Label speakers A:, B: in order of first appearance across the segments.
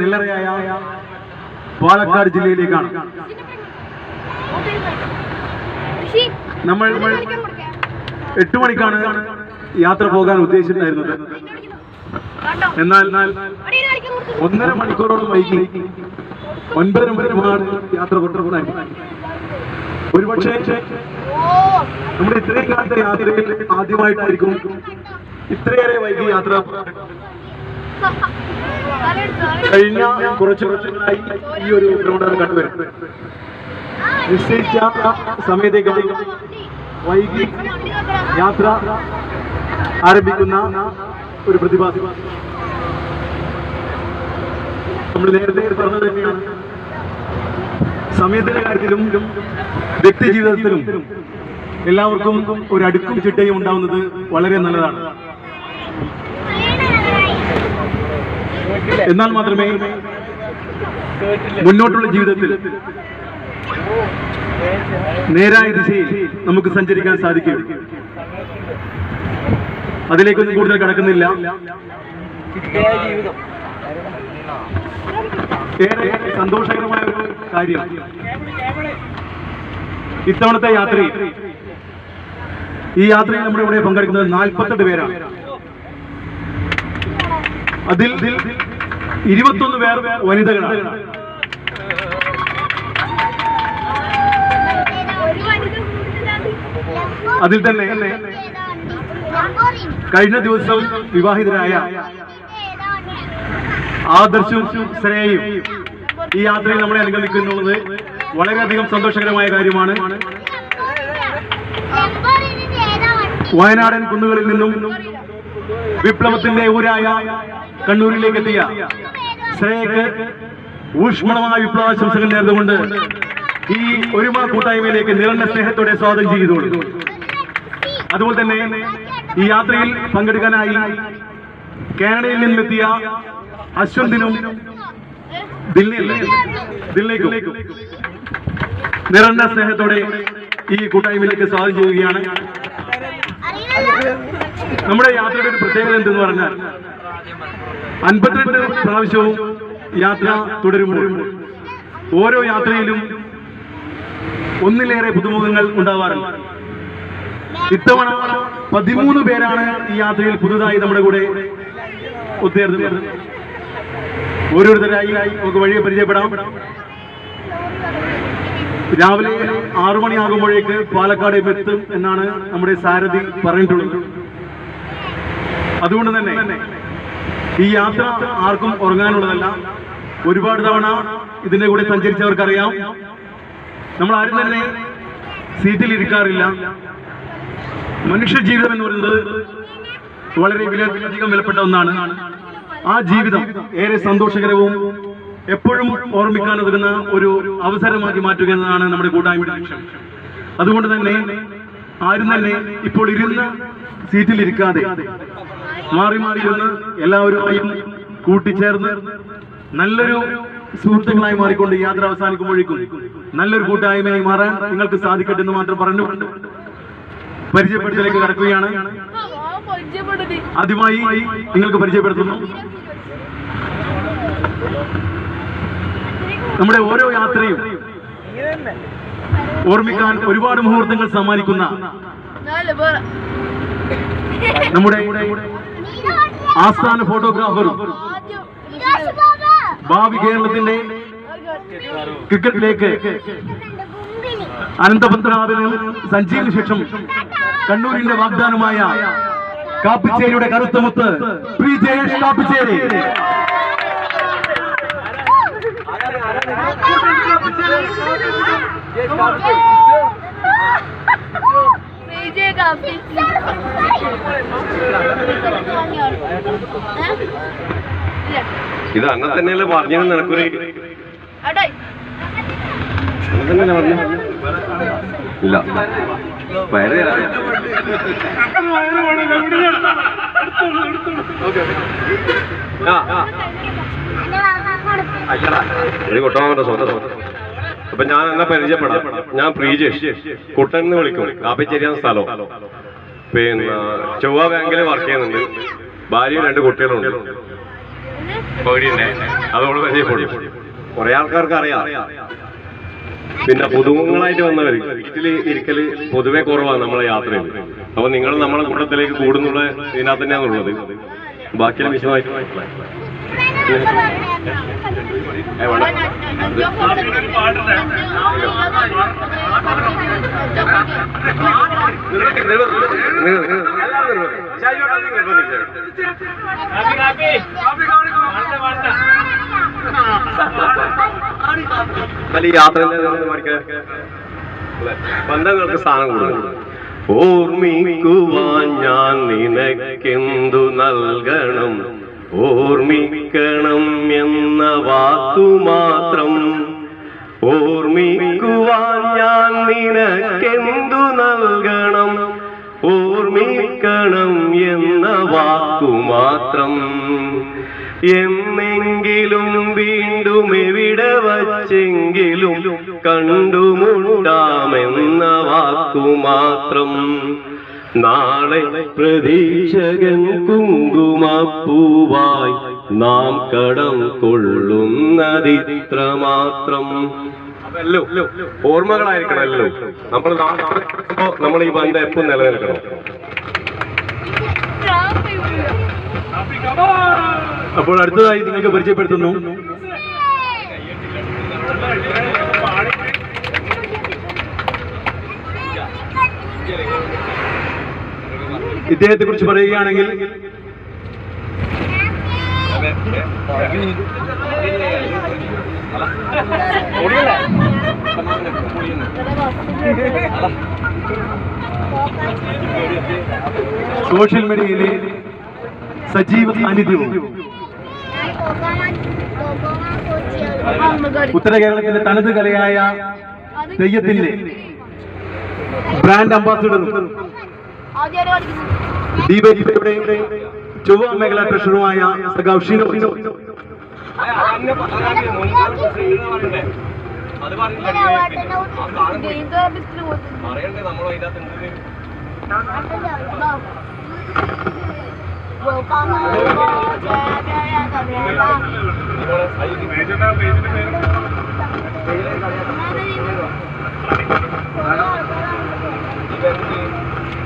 A: നെല്ലറയായ പാലക്കാട് ജില്ലയിലേക്കാണ്. നമ്മൾ എട്ട് മണിക്കാണ് യാത്ര പോകാൻ ഉദ്ദേശിച്ചിട്ടുണ്ടായിരുന്നത്. എന്നാൽ എന്നാൽ ഒന്നര മണിക്കൂറോളം വൈകി. ഒൻപതര മണിക്കൂറാണ് യാത്ര പുറപ്പെടുന്നത് ഒരുപക്ഷെ നമ്മുടെ ഇത്രയും കാലത്തെ യാത്രയിൽ ആദ്യമായിട്ടായിരിക്കും ഇത്രയേറെ വൈകി യാത്ര കഴിഞ്ഞ കുറച്ച് വർഷങ്ങളായി ഈ ഒരു പ്രവണത കണ്ടുവരുന്നത് നിശ്ചയിച്ച സമയത്തേക്കാൾ വൈകി യാത്ര ആരംഭിക്കുന്ന ഒരു പ്രതിഭാസം. നമ്മൾ നേരത്തെ പറഞ്ഞത് തന്നെയാണ്. സമയത്തിന്റെ കാര്യത്തിലും വ്യക്തി ജീവിതത്തിലും എല്ലാവർക്കും ഒരു അടുക്കും ചിട്ടയും ഉണ്ടാവുന്നത് വളരെ നല്ലതാണ്. എന്നാൽ മാത്രമേ മുന്നോട്ടുള്ള ജീവിതത്തിൽ നേരായ ദിശയിൽ നമുക്ക് സഞ്ചരിക്കാൻ സാധിക്കും. അതിലേക്കൊന്നും കൂടുതൽ കടക്കുന്നില്ല. ഏറെ സന്തോഷകരമായ ഒരു കാര്യം. ഇത്തവണത്തെ യാത്രയിൽ ഈ യാത്രയിൽ നമ്മുടെ ഇവിടെ പങ്കെടുക്കുന്നത് നാൽപ്പത്തെട്ട് പേരാണ്. അതിൽ ഇരുപത്തൊന്ന് പേർ വനിതകളാണ്. അതിൽ തന്നെ കഴിഞ്ഞ ദിവസം വിവാഹിതരായ ആദർശും ശ്രേയയും ഈ യാത്രയിൽ നമ്മളെ അനുഗമിക്കുന്നുള്ളത് വളരെയധികം സന്തോഷകരമായ കാര്യമാണ്. വയനാടൻ കുന്നുകളിൽ നിന്നും വിപ്ലവത്തിന്റെ ഊരായ കണ്ണൂരിലേക്ക് എത്തിയ ശ്രേയക്ക് ഊഷ്മളമായ വിപ്ലവാശംസകൾ നേർന്നുകൊണ്ട് ഈ ഒരുമ കൂട്ടായ്മയിലേക്ക് നിറഞ്ഞ സ്നേഹത്തോടെ സ്വാഗതം ചെയ്തുകൊണ്ട് അതുപോലെ തന്നെ ഈ യാത്രയിൽ പങ്കെടുക്കാനായി കാനഡയിൽ നിന്നെത്തിയ അശ്വന്തിനും നിറഞ്ഞ സ്നേഹത്തോടെ ഈ കൂട്ടായ്മയിലേക്ക് സ്വാഗതം ചെയ്യുകയാണ്. നമ്മുടെ യാത്രയുടെ ഒരു പ്രത്യേകത എന്തെന്ന് പറഞ്ഞാൽ അൻപത്തിരണ്ട് പ്രാവശ്യവും യാത്ര തുടരുമ്പോൾ ഓരോ യാത്രയിലും ഒന്നിലേറെ പുതുമുഖങ്ങൾ ഉണ്ടാവാറുണ്ട്. ഇത്തവണ പതിമൂന്ന് പേരാണ് ഈ യാത്രയിൽ പുതുതായി നമ്മുടെ കൂടെ ഒത്തുചേർന്നത് ഓരോരുത്തരായി നമുക്ക് വഴിയെ പരിചയപ്പെടാം. രാവിലെ ആറു മണിയാകുമ്പോഴേക്ക് പാലക്കാട് എത്തും എന്നാണ് നമ്മുടെ സാരഥി പറഞ്ഞിട്ടുള്ളത്. അതുകൊണ്ട് തന്നെ ഈ യാത്ര ആർക്കും ഉറങ്ങാനുള്ളതല്ല. ഒരുപാട് തവണ ഇതിന്റെ കൂടെ സഞ്ചരിച്ചവർക്കറിയാം. നമ്മൾ ആരും തന്നെ സീറ്റിൽ ഇരിക്കാറില്ല. മനുഷ്യ ജീവിതം എന്ന് പറയുന്നത് വളരെ വിലയധികം വിലപ്പെട്ട ഒന്നാണ്. ആ ജീവിതം ഏറെ സന്തോഷകരവും എപ്പോഴും ഓർമ്മിക്കാൻ ഒതുങ്ങുന്ന ഒരു അവസരമാക്കി മാറ്റുക എന്നതാണ് നമ്മുടെ കൂട്ടായ്മയുടെ ലക്ഷ്യം. അതുകൊണ്ട് തന്നെ ആരും തന്നെ ഇപ്പോൾ ഇരുന്ന സീറ്റിൽ ഇരിക്കാതെ മാറി മാറി വന്ന് എല്ലാവരുമായും കൂട്ടിച്ചേർന്ന് നല്ലൊരു സുഹൃത്തുക്കളായി മാറിക്കൊണ്ട് യാത്ര അവസാനിക്കുമ്പോഴേക്കും നല്ലൊരു കൂട്ടായ്മയായി മാറാൻ നിങ്ങൾക്ക് സാധിക്കട്ടെ എന്ന് മാത്രം പറഞ്ഞു. പരിചയപ്പെടുത്തലേക്ക് കടക്കുകയാണ്. ആദ്യമായി നിങ്ങൾക്ക് പരിചയപ്പെടുത്തുന്നു. നമ്മുടെ ഓരോ യാത്രയും ഓർമ്മിക്കാൻ ഒരുപാട് മുഹൂർത്തങ്ങൾ സമ്മാനിക്കുന്ന നമ്മുടെ ആസ്ഥാന ഫോട്ടോഗ്രാഫറും ഭാവി കേരളത്തിന്റെ ക്രിക്കറ്റിലേക്ക് അനന്തപത്മനാഭന് സഞ്ജീവിന് ശേഷം കണ്ണൂരിന്റെ വാഗ്ദാനമായ കാപ്പിച്ചേരിയുടെ കറുത്തമുത്ത് പി ജയേഷ് കാപ്പിച്ചേരി.
B: ഇത് അങ്ങനെ തന്നെയല്ലേ പറഞ്ഞു നിനക്കൊരു അങ്ങനെ തന്നെയല്ലേ പറഞ്ഞു ഇല്ല. വയറ്. ആ, ആ. ഒരു കൊട്ടമാവന്റെ സ്വന്തം. അപ്പൊ ഞാൻ എന്നെ പരിചയപ്പെടാം. ഞാൻ പ്രീജേഷ്. കുട്ടൻ എന്ന് വിളിക്കും. കാപ്പിച്ചേരിയാണ് സ്ഥലം. പിന്നെ ചൊവ്വ ബാങ്കിൽ വർക്ക് ചെയ്യുന്നുണ്ട്. ഭാര്യയും രണ്ട് കുട്ടികളുണ്ട്. ഉണ്ട് അതോട് പരിചയപ്പെടും. കുറെ ആൾക്കാർക്ക് അറിയാം. പിന്നെ പുതുമുഖങ്ങളായിട്ട് വന്നവർ വീട്ടിൽ ഇരിക്കൽ പൊതുവെ കുറവാണ് നമ്മളെ യാത്രയിൽ അപ്പൊ നിങ്ങൾ നമ്മളെ കൂട്ടത്തിലേക്ക് കൂടുന്നുള്ള ഇതിനകത്ത് തന്നെയാണുള്ളത്. ബാക്കിയുള്ള വിശദമായിട്ട് ബന്ധങ്ങൾക്ക് സ്ഥാനം കൊടുക്കും ഓർമ്മിക്കുവാൻ ഞാൻ നിനക്കെന്തു നൽകണം? ഓർമ്മിക്കണം എന്ന വാക്കു മാത്രം ഓർമ്മിക്കുവാൻ ഞാൻ നിനക്കെന്തു നൽകണം? ഓർമ്മിക്കണം എന്ന വാക്കു മാത്രം എന്നെങ്കിലും വീണ്ടും എവിടെ വച്ചെങ്കിലും കണ്ടുമുണ്ടാമെന്ന വാക്കു മാത്രം നാളെ പ്രതീക്ഷകൻ കുങ്കുമപ്പൂവായി നാം കടം കൊള്ളുന്ന ചിത്രമാത്രം ഓർമ്മകളായിരിക്കണമല്ലോ നമ്മൾ നമ്മൾ ഈ ബന്ധം എപ്പോഴും നിലനിൽക്കണം?
A: അപ്പോൾ അടുത്തതായി നിങ്ങൾക്ക് പരിചയപ്പെടുത്തുന്നു. ഇദ്ദേഹത്തെ കുറിച്ച് പറയുകയാണെങ്കിൽ സോഷ്യൽ മീഡിയയിലെ സജീവ സാന്നിധ്യവും ഉത്തര കേരളത്തിന്റെ തനത് കലയായ തെയ്യത്തിന്റെ ബ്രാൻഡ് അംബാസിഡറും ദീപയുടെ ചൊവ്വ മേഖല ട്രഷറുമായ സഖാവ് ഷിനോ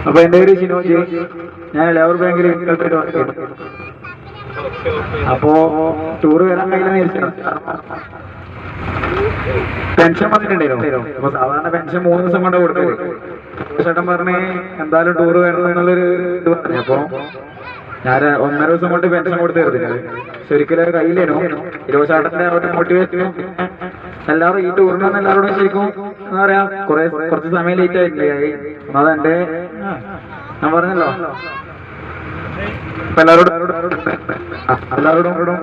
C: അപ്പൊ എന്റെ പേര് ഷിനോജി ഞാൻ ലേബർ ബാങ്കിൽ അപ്പോ ടൂർ വരാൻ കഴിയില്ല പെൻഷൻ വന്നിട്ടുണ്ടായിരുന്നു. അപ്പൊ സാധാരണ പെൻഷൻ മൂന്ന് ദിവസം കൊണ്ട് കൊടുത്തു ചേട്ടൻ പറഞ്ഞ് എന്തായാലും ടൂർ വരണം എന്നുള്ളൊരു ഇത് പറഞ്ഞു. അപ്പൊ ഞാൻ ഒന്നര ദിവസം കൊണ്ട് പെൻഷൻ കൊടുത്തിരുന്നത് ശരിക്കും കയ്യിലേനു. ഇരുപത് അവരുടെ മോട്ടിവേഷൻ എല്ലാവരും ഈ ടൂറിന് വന്ന എല്ലാവരോടും ശരിക്കും എന്താ പറയാ കുറെ കുറച്ച് സമയം ലേറ്റ് ആയിട്ടില്ലേ? അതെന്റെ ഞാൻ പറഞ്ഞല്ലോ. എല്ലാവരോടും എല്ലാവരോടും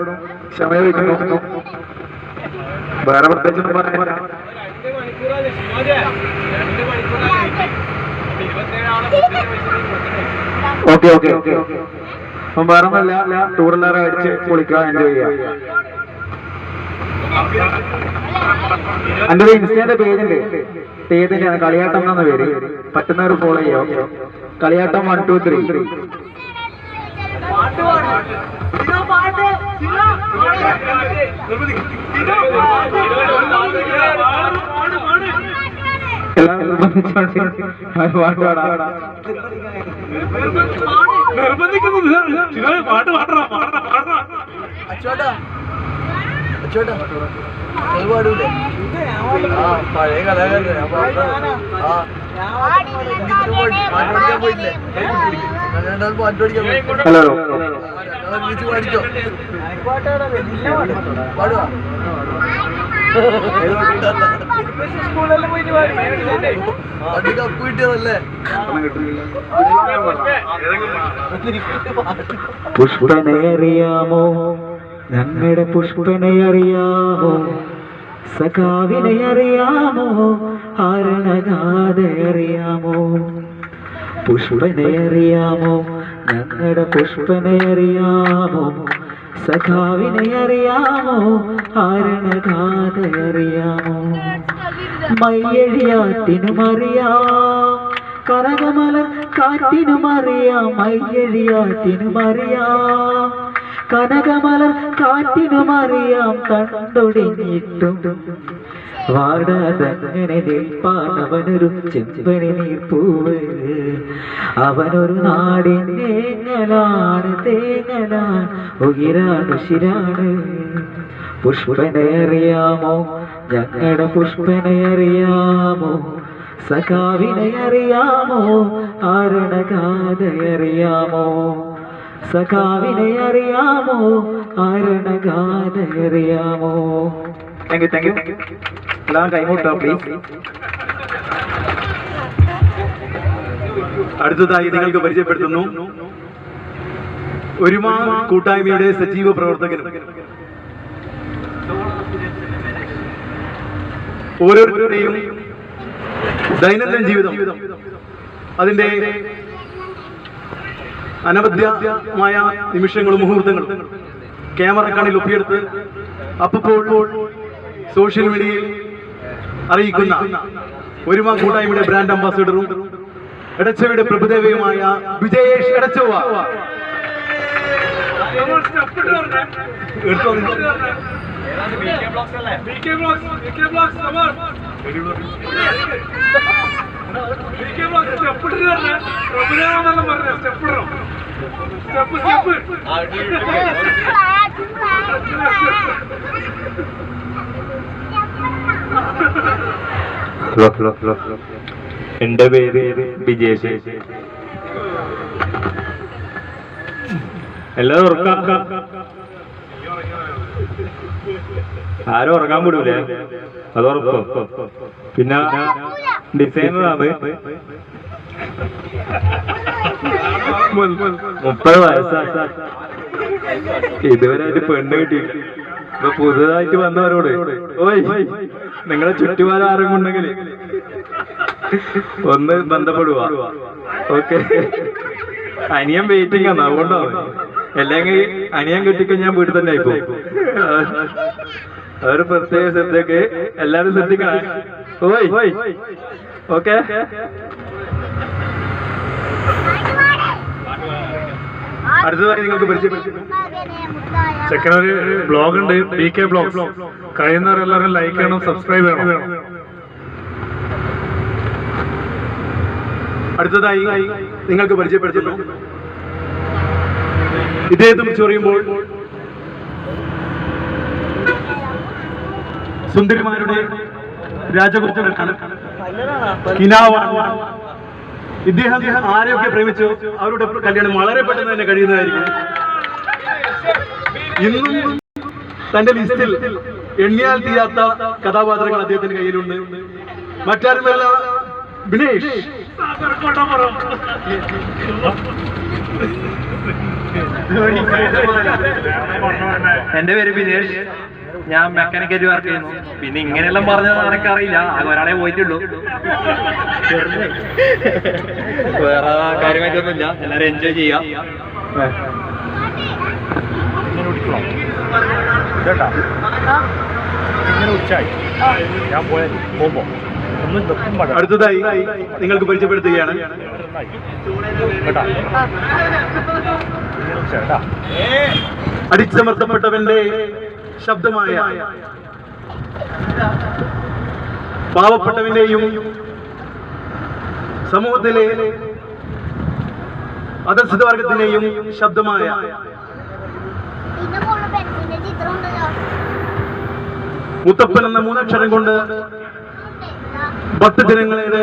C: ക്ഷമ ചോദിക്കുന്നു. വേറെ പ്രത്യേകിച്ചൊന്നും ഓക്കെ ഓക്കെ ഓക്കെ ഓക്കെ. അപ്പം വേറെ ഒന്നുമില്ല. ടൂറിലേറെ അടിച്ച് പൊളിക്കുക എൻജോയ് ചെയ്യാം? എന്റെ ഒരു ഇൻസ്റ്റയുടെ പേജുണ്ട് പേജിന്റെയാണ് കളിയാട്ടം എന്ന പേര്. പറ്റുന്നവർ ഫോളോ ചെയ്യോ? കളിയാട്ടം വൺ ടു ത്രീ എല്ലാവരും പാട്ട്
D: അച്ചോട്ടാ. അച്ചോട്ടാ. പാടൂലേ? ആ പഴയ കലാകാരൻ
C: ഹലോ.
D: ഒരുമിച്ച് കപ്പ് കിട്ടിയതല്ലേ
C: പുഷ്പനെ അറിയാമോ ഞങ്ങളുടെ പുഷ്പനെ അറിയാമോ? സഖാവിനെ അറിയാമോ? ആരണഗാഥ അറിയാമോ? പുഷ്പനെ അറിയാമോ? ഞങ്ങളുടെ പുഷ്പനെ അറിയാമോ? സഖാവിനെ അറിയാമോ? ആരണഗാഥ മയ്യഴിയാത്തിനും അറിയാം. കനകമല കാറ്റിനും അറിയാം. മയ്യഴിയാത്തിനും അറിയാം. കനകമല കാറ്റിനും അറിയാം. കണ്ടൊടിഞ്ഞിട്ടും വാടാതങ്ങനെ ചെപ്പണി ചെമ്പണി നീർപ്പൂവ്. അവനൊരു നാടിൻ തേങ്ങലാണ് തേങ്ങലാണ് ഉയരാണ് ഉശിരാണ് പുഷ്പനെ അറിയാമോ? ഞങ്ങളുടെ പുഷ്പനെ അറിയാമോ? സഖാവിനെ അറിയാമോ? ആരണഗാഥയറിയാമോ സഖാവിനെ അറിയാമോ? ആരണഗാഥയറിയാമോ താങ്ക് യു താങ്ക് യു എല്ലാം കൈമുട്ടോ പ്ലീസ്
A: അടുത്തതായി നിങ്ങൾക്ക് പരിചയപ്പെടുത്തുന്നു ഒരുമാ കൂട്ടായ്മയുടെ സജീവ പ്രവർത്തകനും. ഓരോരുത്തരുടെയും ദൈനംദിന ജീവിതം അതിന്റെ അനവധ്യമായ നിമിഷങ്ങളും മുഹൂർത്തങ്ങളും ക്യാമറ കണ്ണിൽ ഒപ്പിയെടുത്ത് അപ്പോൾ സോഷ്യൽ മീഡിയയിൽ അറിയിക്കുന്ന ഒരുമ കൂട്ടായ്മയുടെ ബ്രാൻഡ് അംബാസിഡറും എടച്ചവയുടെ പ്രഭുദേവയുമായ വിജയേഷ് എടച്ചവ. സ്റ്റെപ്പ് നിങ്ങൾ.
E: എന്റെ പേര് വിജയ എല്ലാവരും ഉറക്കാം. ആരും ഉറങ്ങാൻ വിടൂലേ? അത് ഉറപ്പ്. പിന്നെ ഡിസൈനറാണ് മുപ്പത് വയസ്സാ. ഇതുവരെയായിട്ട് പെണ്ണ് കിട്ടിയില്ല ഇപ്പൊ പുതുതായിട്ട് വന്നവരോട് ഓയ് നിങ്ങളെ ചുറ്റുപാട് ആരും ഉണ്ടെങ്കിൽ ഒന്ന് ബന്ധപ്പെടുക ഓക്കെ. അനിയൻ വെയിറ്റിംഗ് ആണ് അതുകൊണ്ടാണ്. അല്ലെങ്കിൽ അനിയൻ കെട്ടിക്കഴിഞ്ഞാൽ വീട്ടിൽ തന്നെ ആയിപ്പോ ഒരു പ്രത്യേക ശ്രദ്ധയ്ക്ക് എല്ലാരും ശ്രദ്ധിക്കണം. ഓയ് ഓക്കെ.
A: അടുത്തതായി നിങ്ങൾക്ക് പരിചയപ്പെടുത്തി.
F: ചെക്കനൊരു ബ്ലോഗ് ഉണ്ട് ബി കെ ബ്ലോഗ് കഴിയുന്നവർ എല്ലാവരും ലൈക്ക് ചെയ്യണം സബ്സ്ക്രൈബ് ചെയ്യണം.
A: അടുത്തതായി നിങ്ങൾക്ക് പരിചയപ്പെടുത്തുന്നു ഇദ്ദേഹത്തെ കുറിച്ച് പറയുമ്പോൾ സുന്ദരിമാരുടെ രാജകുറിച്ചുള്ള കിനാവാണ്. ഇദ്ദേഹം ആരെയൊക്കെ പ്രേമിച്ചു? അവരുടെ കല്യാണം വളരെ പെട്ടെന്ന് തന്നെ കഴിയുന്നതായിരിക്കും. ഇന്നും തന്റെ ലിസ്റ്റിൽ എണ്ണിയാൽ തീരാത്ത കഥാപാത്രങ്ങൾ അദ്ദേഹത്തിന്റെ കയ്യിലുണ്ട്. മറ്റാരുമല്ല ബിനേഷ്
E: എന്റെ പേര് ബിനേഷ് ഞാൻ മെക്കാനിക്കൽ വർക്ക് ചെയ്യുന്നു. പിന്നെ ഇങ്ങനെയെല്ലാം പറഞ്ഞത് എനിക്കറിയില്ല. ഒരാളെ പോയിട്ടുള്ളൂ. വേറെ കാര്യമായിട്ടൊന്നുമില്ല. എല്ലാരും എൻജോയ് ചെയ്യാം.
A: അടുത്തതായി നിങ്ങൾക്ക് പരിചയപ്പെടുത്തുകയാണ്. അടിച്ചമർത്തപ്പെട്ടവന്റെ ശബ്ദമായ പാവപ്പെട്ടവന്റെയും സമൂഹത്തിലെ അധസ്ഥിത വർഗത്തിന്റെയും ശബ്ദമായ മുത്തപ്പൻ എന്ന മൂന്നക്ഷരം കൊണ്ട് ഭക്തജനങ്ങളുടെ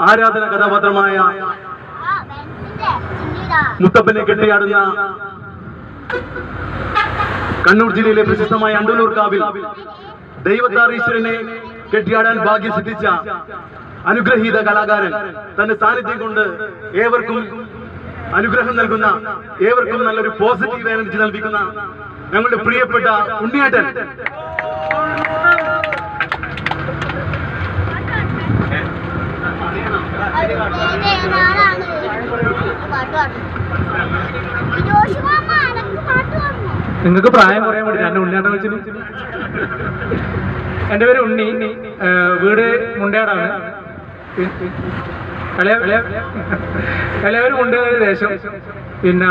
A: ആരാധന കഥാപാത്രമായ മുത്തപ്പനെ കെട്ടിയാടുന്ന കണ്ണൂർ ജില്ലയിലെ പ്രശസ്തമായ അണ്ടൂലൂർ കാവിൽ ദൈവത്താർ ഈശ്വരനെ കെട്ടിയാടാൻ ഭാഗ്യം സിദ്ധിച്ച അനുഗ്രഹീത കലാകാരൻ തന്റെ സാന്നിധ്യം കൊണ്ട് ഏവർക്കും അനുഗ്രഹം നൽകുന്ന ഏവർക്കും നല്ലൊരു പോസിറ്റീവ് എനർജി നൽകുന്ന ഞങ്ങളുടെ പ്രിയപ്പെട്ട ഉണ്ണിയേട്ടൻ
G: പാട്ട് പാടും ജോഷി മാമ എനക്ക് പാട്ട് പാടുന്നു
F: നിങ്ങൾക്ക് പ്രായം കുറയാൻ വേണ്ടി രണ്ട് ഉണ്ണിയാട്ടം വെച്ചിട്ട് എന്റെ പേര് ഉണ്ണി. വീട് മുണ്ടയാടാണ്. എല്ലാവരും മുണ്ടയാട് ദേശം. പിന്നെ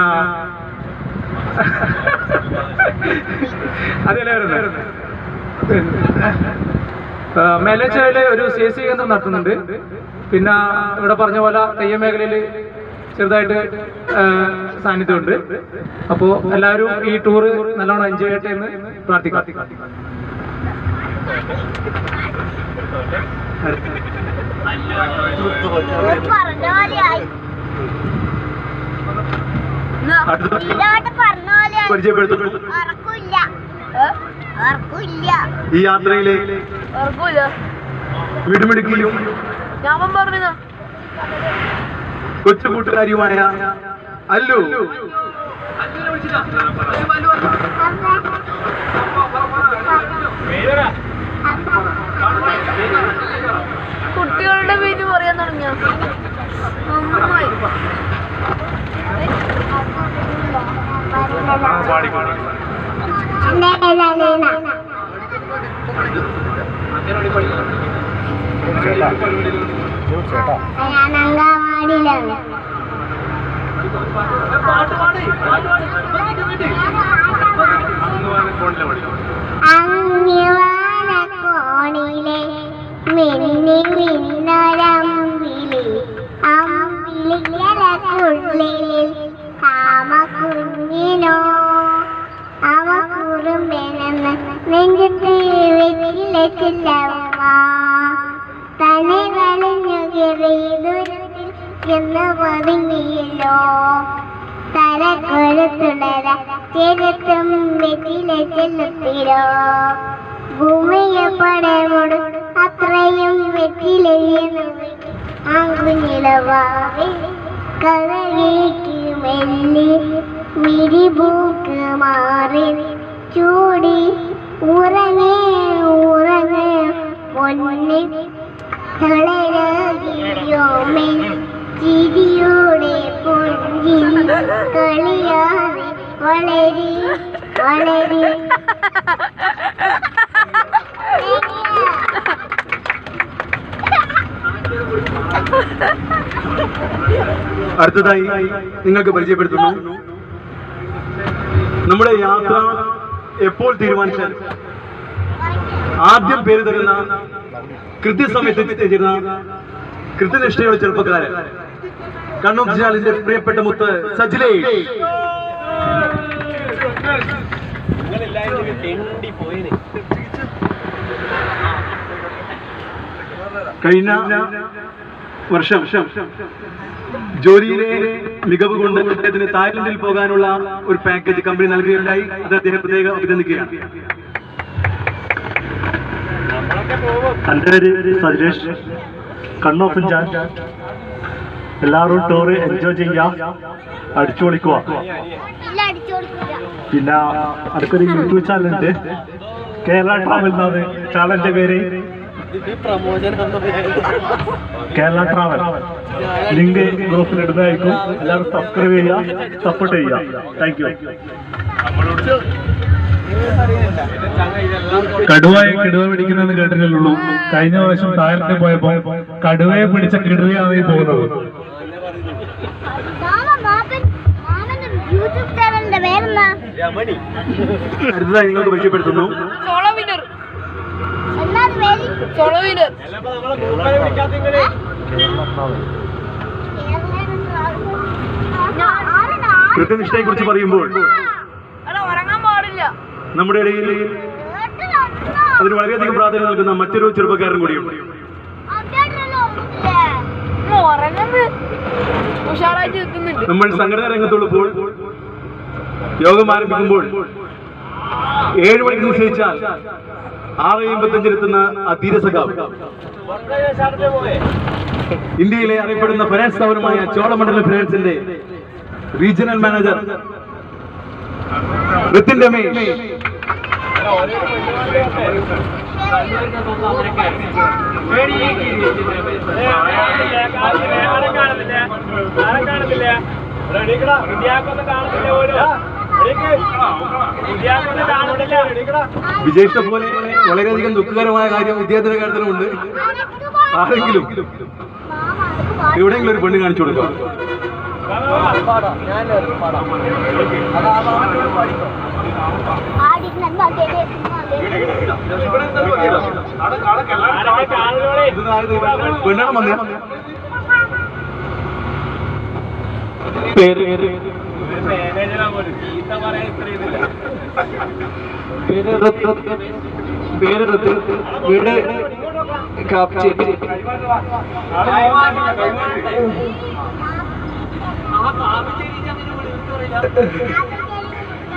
C: അതെല്ലാവരും മേലേച്ചയിൽ ഒരു സി സി കേന്ദ്രം നടത്തുന്നുണ്ട്. പിന്നെ ഇവിടെ പറഞ്ഞ പോലെ തെയ്യം മേഖലയിൽ ചെറുതായിട്ട് സാന്നിധ്യമുണ്ട്. അപ്പോൾ എല്ലാവരും ഈ ടൂർ നല്ലോണം എൻജോയ് ചെയ്യട്ടെ എന്ന് പ്രാർത്ഥിക്കാം.
A: പരിചയപ്പെടുത്തുന്നു ഈ യാത്രയിലെ മിടുമിടുക്കിയും
D: ഞാൻ പറഞ്ഞു
A: കൊച്ചു കൂട്ടുകാരിയുമായ അല്ലു.
D: കുട്ടികളുടെ പേര് പറയാൻ തുടങ്ങിയ? നന്നായി.
G: അങ്കവാടിയിലാണ് അങ്ങിവാനക്കോണിലെ മിന്നി മിന്നൊരമ്പിളി അമ്പിളിക്കലക്കുള്ളിൽ കാമക്കുഞ്ഞിനോ. അവ കുറുമ്പെണെന്ന് നെഞ്ചത്ത് വെച്ചില്ല തന്നെ കളിഞ്ഞു ദൂരത്തിൽ എന്ന് പതുങ്ങിയല്ലോ തലക്കൊരു തുടര ചെലുത്തും വെറ്റിലെ ചെലുത്തിരോ ഭൂമിയെ പടമുടും അത്രയും വെറ്റിലെയ്യുന്നു ആങ്കുഞ്ഞിളവാവേ കഥകേക്ക് മെല്ലി മിരിബൂക്ക് മാറി ചൂടി ഉറങ്ങേ ഉറങ്ങേ പൊന്നി തളരാകിയോമേ ചിരിയോടെ പൊഞ്ചി കളിയാതെ വളരി വളരി.
A: അടുത്തതായി നിങ്ങൾക്ക് പരിചയപ്പെടുത്തുന്നു. നമ്മുടെ യാത്ര എപ്പോൾ തീരുമാനിച്ചാൽ ആദ്യം പേര് തരുന്ന കൃത്യസമയത്ത് എത്തിച്ചേരുന്ന കൃത്യനിഷ്ഠയുള്ള ചെറുപ്പക്കാരൻ കണ്ണൂർ ജില്ലാലിന്റെ പ്രിയപ്പെട്ട മുത്ത് സജിലേ. കഴിഞ്ഞ വർഷം ജോലിയിലെ മികവ് കൊണ്ട് അദ്ദേഹത്തിന് തായ്ലൻഡിൽ പോകാനുള്ള ഒരു പാക്കേജ് കമ്പനി നൽകുകയുണ്ടായി. അത് അദ്ദേഹം പ്രത്യേകം അഭിനന്ദിക്കുകയാണ്.
F: എന്റെ പേര് സജിലേഷ് കണ്ണോപ്പൻ ജാൻ എല്ലാവരും ടൂർ എൻജോയ് ചെയ്യാം. അടിച്ചു പൊളിക്കുക പിന്നെ അടുത്തൊരു യൂട്യൂബ് ചാനലുണ്ട് കേരള ട്രാവൽ എന്നാണ് ചാനലിന്റെ പേര്. കേരള ട്രാവൽ ലിങ്ക് ഗ്രൂപ്പിൽ ഇടുന്നതായിരിക്കും. എല്ലാവരും സബ്സ്ക്രൈബ് ചെയ്യുക സപ്പോർട്ട് ചെയ്യുക. താങ്ക് യു കടുവയെ കിടുവ പിടിക്കുന്നെന്ന് കേട്ടിട്ടുള്ളൂ. കഴിഞ്ഞ പ്രാവശ്യം താഴത്തെ പോയപ്പോ കടുവയെ പിടിച്ച കിടുവയാണ് ഈ പോകുന്നത്.
A: അടുത്തതായി നിങ്ങൾക്ക് പരിചയപ്പെടുത്തുന്നു. കൃത്യനിഷ്ഠയെ കുറിച്ച് പറയുമ്പോൾ
D: എടാ ഉറങ്ങാൻ പാടില്ല.
A: നമ്മുടെ ഇടയിൽ അതിന് വളരെയധികം പ്രാധാന്യം നൽകുന്ന മറ്റൊരു ചെറുപ്പക്കാരൻ കൂടിയുണ്ട്.
D: ഉറങ്ങുന്നത്
A: നമ്മൾ സംഘടനാ രംഗത്തുള്ളപ്പോൾ യോഗം ആരംഭിക്കുമ്പോൾ ഏഴ് മണിക്ക് നിശ്ചയിച്ചാൽ ആറ് അമ്പത്തഞ്ചിലെത്തുന്ന ആ ധീരസഖാവ് ഇന്ത്യയിലെ അറിയപ്പെടുന്ന ഫിനാൻസ് സ്ഥാപനമായ ചോളമണ്ഡലം ഫിനാൻസിന്റെ റീജിയണൽ മാനേജർ ഋത്തിൻ രമേശ്. വിജയിച്ച പോലെ വളരെയധികം ദുഃഖകരമായ കാര്യം വിദ്യാർത്ഥിയുടെ കാര്യത്തിലുമുണ്ട്. ആരെങ്കിലും എവിടെയെങ്കിലും ഒരു പെണ്ണ് കാണിച്ചു കൊടുക്കാം.
G: ആ കേട്ട്
A: പെണ്ണാണ് വന്നേ
E: പേര് പേര്. വീട് കാപ്ചേരി
G: ആ